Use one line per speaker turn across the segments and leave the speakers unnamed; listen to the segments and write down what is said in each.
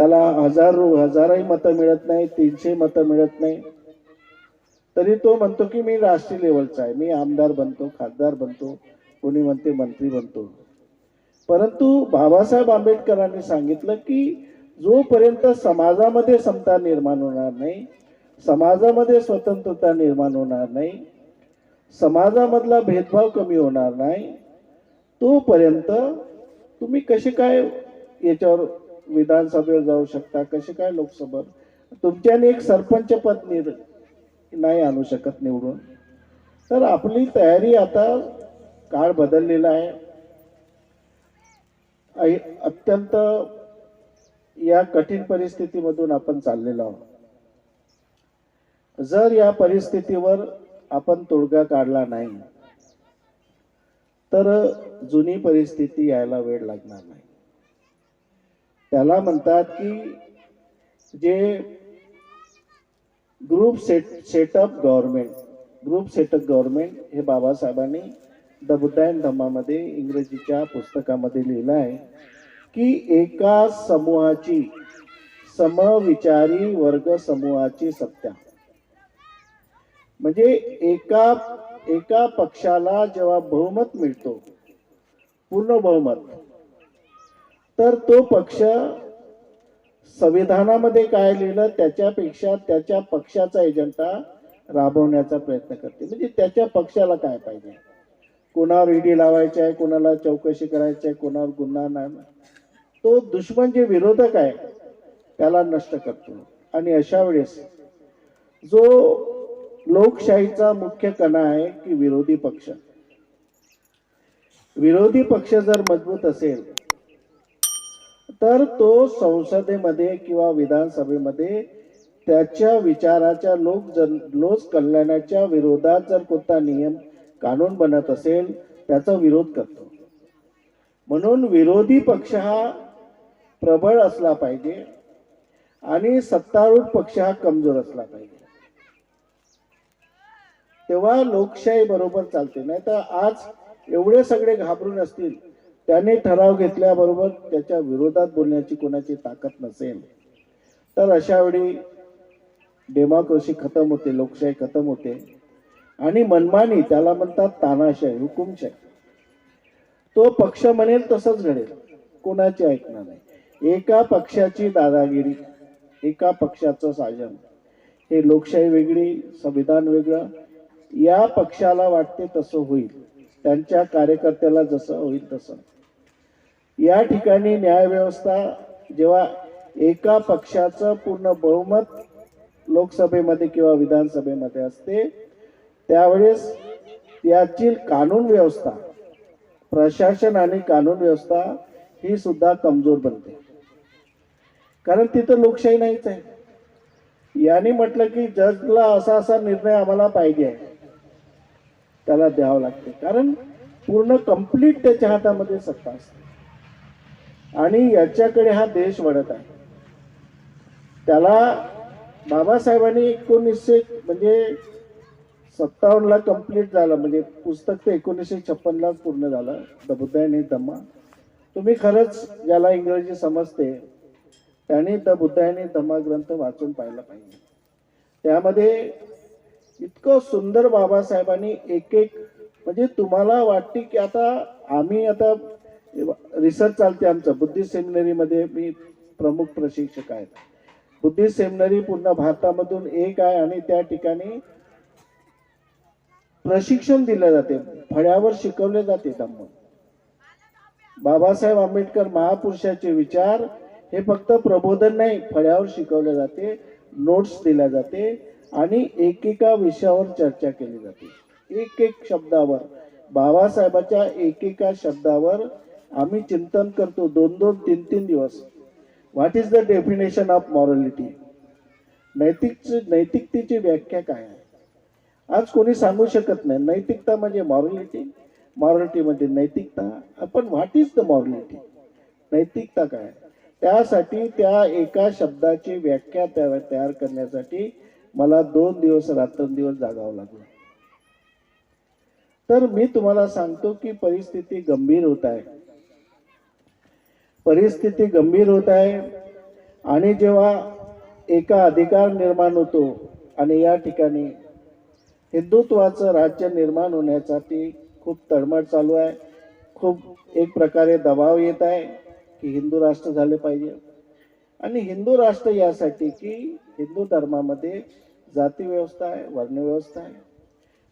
त्याला हजार हजारही मतं मिळत नाही तीनशे मतं मिळत नाही. तरी तो म्हणतो की मी राष्ट्रीय लेवलचा आहे. मी आमदार बनतो खासदार बनतो कोणी म्हणते मंत्री बनतो. परंतु बाबासाहेब आंबेडकरांनी सांगितलं की जोपर्यंत समाजामध्ये समता निर्माण होणार नाही समाजामध्ये स्वतंत्रता निर्माण होणार नाही समाजामधला भेदभाव कमी होणार नाही तोपर्यंत तुम्ही कसे काय याच्यावर विधानसभेवर जाऊ शकता कसे काय लोकसभा? तुमच्याने एक सरपंच पद निर नाही आणू शकत निवडून. तर आपली तयारी आता काळ बदललेला आहे. अत्यंत या कठीण परिस्थितीमधून आपण चाललेलो आहोत. जर या परिस्थितीवर आपण तोडगा काढला नाही तर जुनी परिस्थिती यायला वेळ लागणार नाही. त्याला म्हणतात की जे group set setup government group setup government हे बाबासाहेबांनी द बुद्धायन धम्मामध्ये इंग्रजीच्या पुस्तकामध्ये लिहिलं आहे की एका समूहाची समविचारी वर्ग समूहाची सत्ता. म्हणजे एका एका पक्षाला जेव्हा बहुमत मिळतो पूर्ण बहुमत तर तो पक्ष संविधानामध्ये काय लिहिलं त्याच्यापेक्षा त्याच्या पक्षाचा एजंडा राबवण्याचा प्रयत्न करते म्हणजे त्याच्या पक्षाला काय पाहिजे? कोणावर ईडी लावायची आहे कोणाला चौकशी करायची आहे कोणावर गुन्हा नाही. तो दुश्मन जे विरोधक आहे त्याला नष्ट करतो. आणि अशा वेळेस जो लोकशाहीचा मुख्य कणा आहे की विरोधी पक्ष. विरोधी पक्ष जर मजबूत असेल तर तो संसदेमध्ये किंवा विधानसभेमध्ये त्याच्या विचाराच्या लोक जन लोक कल्याणाच्या विरोधात जर कोणता नियम कानून बनत असेल त्याचा विरोध करतो. म्हणून विरोधी पक्ष हा प्रबळ असला पाहिजे आणि सत्तारूढ पक्ष हा कमजोर असला पाहिजे. तेव्हा लोकशाही बरोबर चालते. नाही तर आज एवढे सगळे घाबरून असतील त्याने ठराव घेतल्याबरोबर त्याच्या विरोधात बोलण्याची कोणाची ताकद नसेल. तर अशा वेळी डेमोक्रेसी खतम होते लोकशाही खतम होते. आणि मनमानी त्याला म्हणतात तानाशाही हुकुमशाही. तो पक्ष म्हणेल तसंच घडेल. कोणाची ऐकणार नाही. एका पक्षाची दादागिरी एका पक्षाचं साजन. हे लोकशाही वेगळी संविधान वेगळं. या पक्षाला वाटते तसं होईल. त्यांच्या कार्यकर्त्याला जसं होईल तसं. या ठिकाणी न्यायव्यवस्था जेव्हा एका पक्षाचं पूर्ण बहुमत लोकसभेमध्ये किंवा विधानसभेमध्ये असते त्यावेळेस याची कानून व्यवस्था प्रशासन आणि कानून व्यवस्था ही सुद्धा कमजोर बनते. कारण तिथं लोकशाही नाहीच आहे. याने म्हटलं की जजला असा असा निर्णय आम्हाला पाहिजे आहे. त्याला द्यावं लागते. कारण पूर्ण कंप्लीट त्याच्या हातामध्ये सत्ता असते. आणि याच्याकडे हा देश वळत आहे. त्याला बाबासाहेबांनी एकोणीसशे म्हणजे सत्तावन्नला कंप्लीट झालं म्हणजे पुस्तक ते एकोणीसशे छप्पनलाच पूर्ण झालं द बुद्धायनी धम्मा तुम्ही खरंच ज्याला इंग्रजी समजते त्याने द बुद्धायनी धम्मा ग्रंथ वाचून पाहिला पाहिजे. त्यामध्ये इतकं सुंदर बाबासाहेबांनी एक एक म्हणजे तुम्हाला वाटते की आता आम्ही आता रिसर्च चालते आमचं. बुद्धिस्ट सेमिनरीमध्ये मी प्रमुख प्रशिक्षक आहेत बुद्धिस्ट सेमिनरी पूर्ण भारतामधून एक आहे आणि त्या ठिकाणी प्रशिक्षण दिले जाते. फळ्यावर शिकवले जाते धम्म. बाबासाहेब आंबेडकर महापुरुषाचे विचार हे फक्त प्रबोधन नाही फळ्यावर शिकवले जाते नोट्स दिल्या जाते आणि एकेका विषयावर चर्चा केली जाते. एक एक शब्दावर बाबासाहेबाच्या एकेका शब्दावर आम्ही चिंतन करतो दोन दोन तीन तीन दिवस. What is the definition of morality नैतिक नैतिकतेची व्याख्या काय आहे? आज कोणी सांगू शकत नाही. नैतिकता म्हणजे मॉरॅलिटी मॉरलिटी म्हणजे नैतिकता. आपण व्हॉट इज द मॉरॅलिटी नैतिकता काय? त्यासाठी त्या एका शब्दाची व्याख्या तयार करण्यासाठी मला दोन दिवस रात्रंदिवस जागावं लागलं. तर मी तुम्हाला सांगतो की परिस्थिती गंभीर होत आहे. परिस्थिती गंभीर होत आहे. आणि जेव्हा एका अधिकार निर्माण होतो आणि या ठिकाणी हिंदुत्वाचं राज्य निर्माण होण्यासाठी खूप तळमळ चालू आहे. खूप एक प्रकारे दबाव येत आहे की हिंदू राष्ट्र झाले पाहिजे. आणि हिंदू राष्ट्र यासाठी की हिंदू धर्मामध्ये जाती व्यवस्था आहे वर्णव्यवस्था आहे.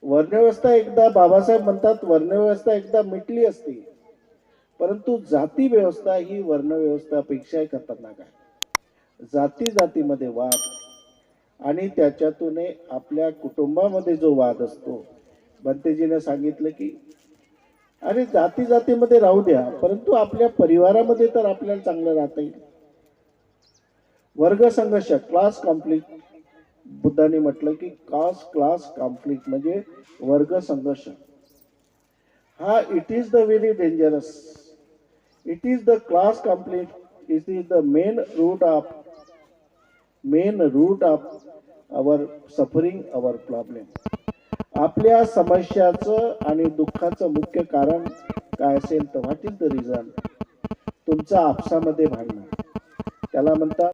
वर्णव्यवस्था एकदा बाबासाहेब म्हणतात वर्णव्यवस्था एकदा मिटली असती. परंतु जाती व्यवस्था ही वर्णव्यवस्थापेक्षाही खतरनाक आहे. जाती जातीमध्ये वाद आणि त्याच्यातून आपल्या कुटुंबामध्ये जो वाद असतो बंतेजीने सांगितलं की अरे जाती जातीमध्ये राहू द्या परंतु आपल्या परिवारामध्ये तर आपल्याला चांगलं राहता येईल. वर्ग संघर्ष क्लास कॉन्फ्लिक्ट बुद्धाने म्हटलं की कास क्लास कॉन्फ्लिक्ट म्हणजे वर्ग संघर्ष हा it is the very dangerous it is the class conflict it is the main root of main root of our suffering our problem आपल्या समस्याचं आणि दुःखाचं मुख्य कारण काय असेल तर व्हॉट इज द रिझन तुमचा आपसामध्ये भांडणं. त्याला म्हणतात